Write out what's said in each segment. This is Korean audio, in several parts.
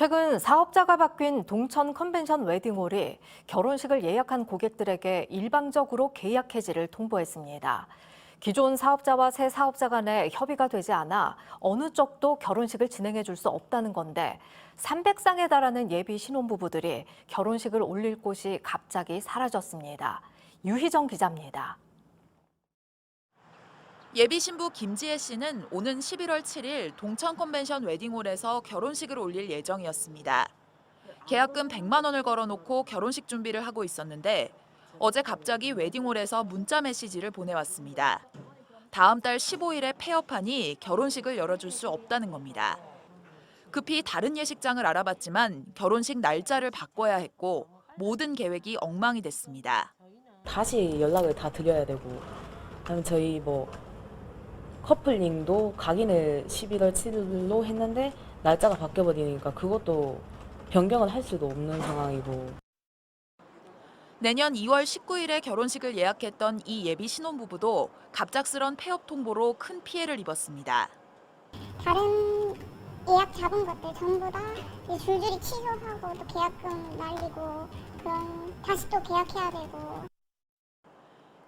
최근 사업자가 바뀐 동천 컨벤션 웨딩홀이 결혼식을 예약한 고객들에게 일방적으로 계약 해지를 통보했습니다. 기존 사업자와 새 사업자 간에 협의가 되지 않아 어느 쪽도 결혼식을 진행해 줄 수 없다는 건데 300쌍에 달하는 예비 신혼부부들이 결혼식을 올릴 곳이 갑자기 사라졌습니다. 유희정 기자입니다. 예비 신부 김지혜 씨는 오는 11월 7일 동천 컨벤션 웨딩홀에서 결혼식을 올릴 예정이었습니다. 계약금 100만 원을 걸어놓고 결혼식 준비를 하고 있었는데 어제 갑자기 웨딩홀에서 문자 메시지를 보내왔습니다. 다음 달 15일에 폐업하니 결혼식을 열어줄 수 없다는 겁니다. 급히 다른 예식장을 알아봤지만 결혼식 날짜를 바꿔야 했고 모든 계획이 엉망이 됐습니다. 다시 연락을 다 드려야 되고 저희 뭐 커플링도 각인을 11월 7일로 했는데 날짜가 바뀌어 버리니까 그것도 변경을 할 수도 없는 상황이고 내년 2월 19일에 결혼식을 예약했던 이 예비 신혼부부도 갑작스런 폐업 통보로 큰 피해를 입었습니다. 다른 예약 잡은 것들 전부 다 줄줄이 취소하고 또 계약금 날리고 그런 다시 또 계약해야 되고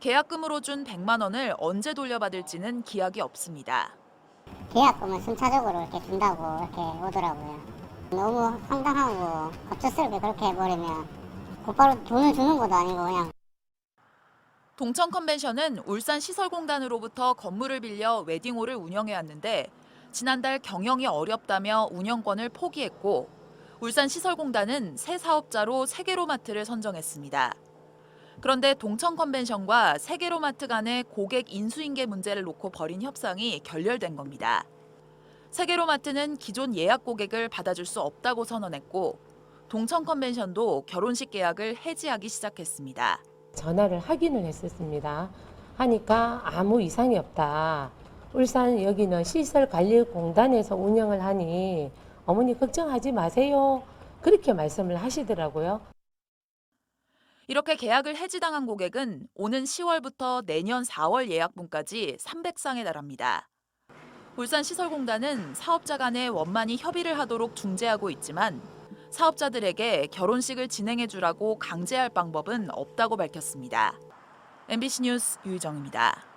계약금으로 준 100만 원을 언제 돌려받을지는 기약이 없습니다. 계약금을 순차적으로 이렇게 준다고 이렇게 오더라고요. 너무 황당하고 갑작스럽게 그렇게 해버리면 곧바로 돈을 주는 것도 아니고 그냥 동천 컨벤션은 울산 시설공단으로부터 건물을 빌려 웨딩홀을 운영해 왔는데 지난달 경영이 어렵다며 운영권을 포기했고 울산 시설공단은 새 사업자로 세계로마트를 선정했습니다. 그런데 동천 컨벤션과 세계로마트 간의 고객 인수인계 문제를 놓고 벌인 협상이 결렬된 겁니다. 세계로마트는 기존 예약 고객을 받아줄 수 없다고 선언했고 동천 컨벤션도 결혼식 계약을 해지하기 시작했습니다. 전화를 확인을 했었습니다. 하니까 아무 이상이 없다. 울산 여기는 시설관리공단에서 운영을 하니 어머니 걱정하지 마세요. 그렇게 말씀을 하시더라고요. 이렇게 계약을 해지당한 고객은 오는 10월부터 내년 4월 예약분까지 300쌍에 달합니다. 울산 시설공단은 사업자 간에 원만히 협의를 하도록 중재하고 있지만 사업자들에게 결혼식을 진행해 주라고 강제할 방법은 없다고 밝혔습니다. MBC 뉴스 유희정입니다.